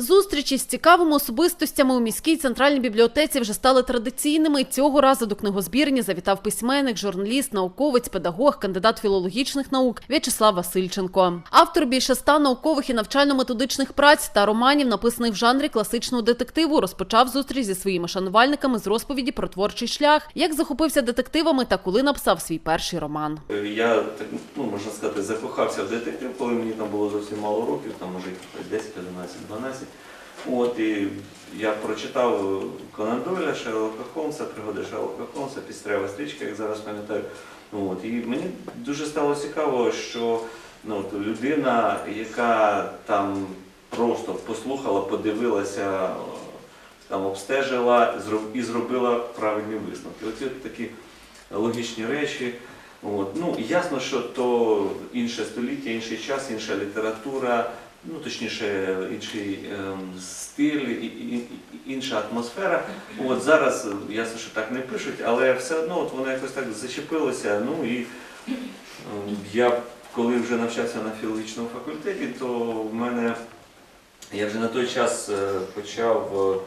Зустрічі з цікавими особистостями у міській центральній бібліотеці вже стали традиційними. Цього разу до книгозбірні завітав письменник, журналіст, науковець, педагог, кандидат філологічних наук В'ячеслав Васильченко. Автор більше ста наукових і навчально-методичних праць та романів, написаних в жанрі класичного детективу, розпочав зустріч зі своїми шанувальниками з розповіді про творчий шлях, як захопився детективами та коли написав свій перший роман. Я так ну можна сказати, закохався в детектив, коли мені там було зовсім мало років, там може 10, 11, 12. От і я прочитав Конан Дойля, Шерлока Холмса, пригоди Шерлока Холмса, Пістрява стрічка, як зараз пам'ятаю. От, і мені дуже стало цікаво, що ну, людина, яка там просто послухала, подивилася, там обстежила і зробила правильні висновки. Оці такі логічні речі. От. Ну, ясно, що то інше століття, інший час, інша література, ну точніше, інший ем, стиль, інша атмосфера. От зараз е, ясно, що так не пишуть, але все одно от воно якось так зачепилося. Ну і ем, я коли вже навчався на філологічному факультеті, то в мене я вже на той час е, почав. е,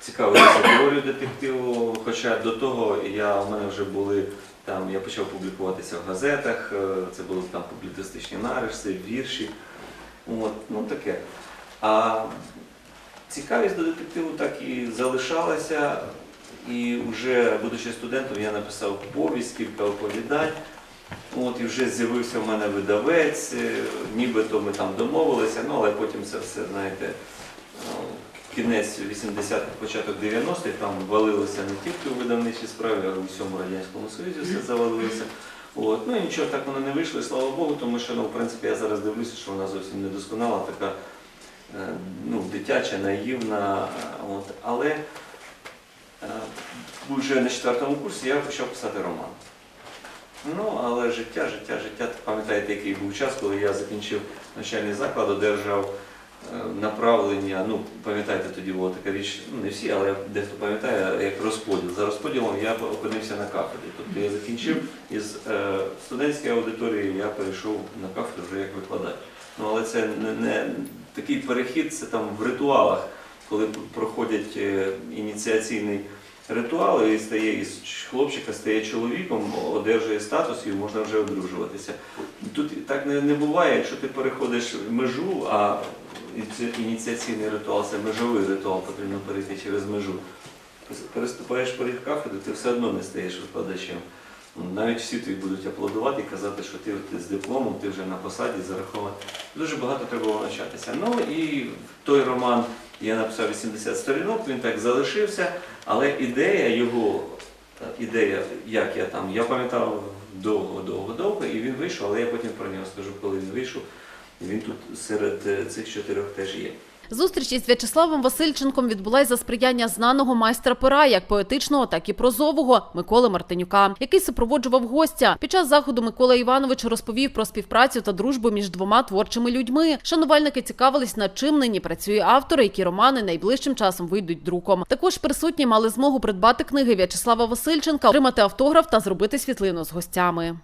цікавитися теорією детективу, хоча до того я, у мене вже були там, я почав публікуватися в газетах, це були там публіцистичні нариси, вірші. От, ну таке. А цікавість до детективу так і залишалася. І вже, будучи студентом, я написав повість, кілька оповідань. От, і вже з'явився в мене видавець, е, нібито ми там домовилися, ну але потім це все, знаєте, е, кінець 80-х, початок 90-х, там валилося не тільки у видавничій справі, а й у всьому Радянському Союзі все завалилося. От. Ну і нічого так воно не вийшло, слава Богу, тому що ну, в принципі, я зараз дивлюся, що вона зовсім не досконала, така е, ну, дитяча, наївна. От. Але е, вже на четвертому курсі я почав писати роман. Ну, але життя, життя, життя. Пам'ятаєте, який був час, коли я закінчив навчальний заклад, одержав направлення. Ну, пам'ятаєте, тоді була така річ, ну не всі, але дехто пам'ятає, як розподіл. За розподілом я опинився на кафедрі. Тобто я закінчив із е, студентської аудиторії, я перейшов на кафедру вже як викладач. Ну, але це не, не такий перехід, це там в ритуалах, коли проходять е, ініціаційний ритуал і стає із хлопчика стає чоловіком, одержує статус і можна вже одружуватися. Тут так не, не буває, якщо ти переходиш межу, а ініціаційний ритуал це межовий ритуал, потрібно перейти через межу. Переступаєш поріг кафедри, ти все одно не стаєш викладачем. Навіть всі тобі будуть аплодувати і казати, що ти, ти з дипломом, ти вже на посаді зарахований. Дуже багато треба було навчатися. Ну і той роман я написав 80 сторінок, він так залишився, але ідея його, ідея, як я там, я пам'ятав довго, довго, довго, і він вийшов, але я потім про нього скажу, коли він вийшов. Він тут серед е, цих чотирьох теж є. Зустріч із В'ячеславом Васильченком відбулась за сприяння знаного майстра пера, як поетичного, так і прозового Миколи Мартинюка, який супроводжував гостя. Під час заходу Микола Іванович розповів про співпрацю та дружбу між двома творчими людьми. Шанувальники цікавились, над чим нині працює автор, які романи найближчим часом вийдуть друком. Також присутні мали змогу придбати книги В'ячеслава Васильченка, отримати автограф та зробити світлину з гостями.